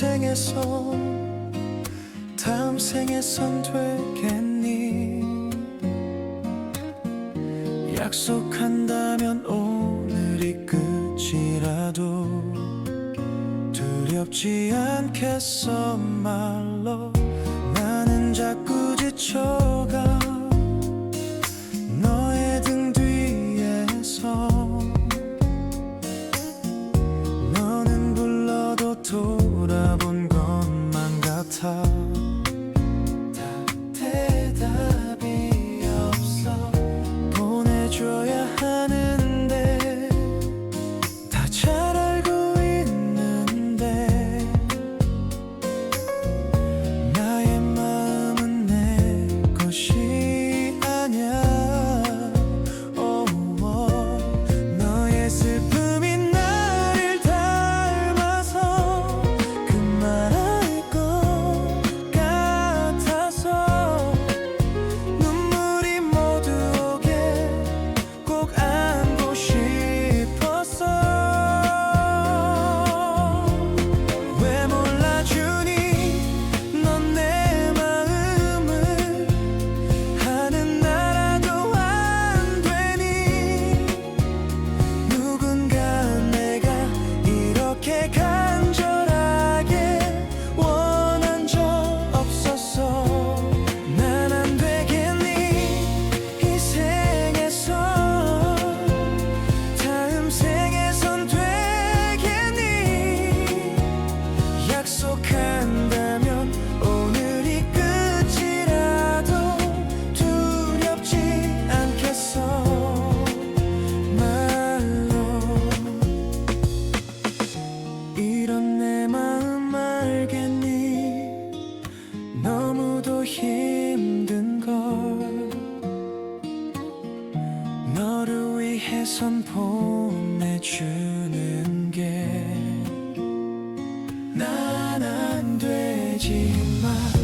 생에선 다음 생에선 되겠니? 약속한다면 오늘이 끝이라도 두렵지 않겠어 말로. 나는 자꾸 지쳐가 보내주는 게 난 안 되지만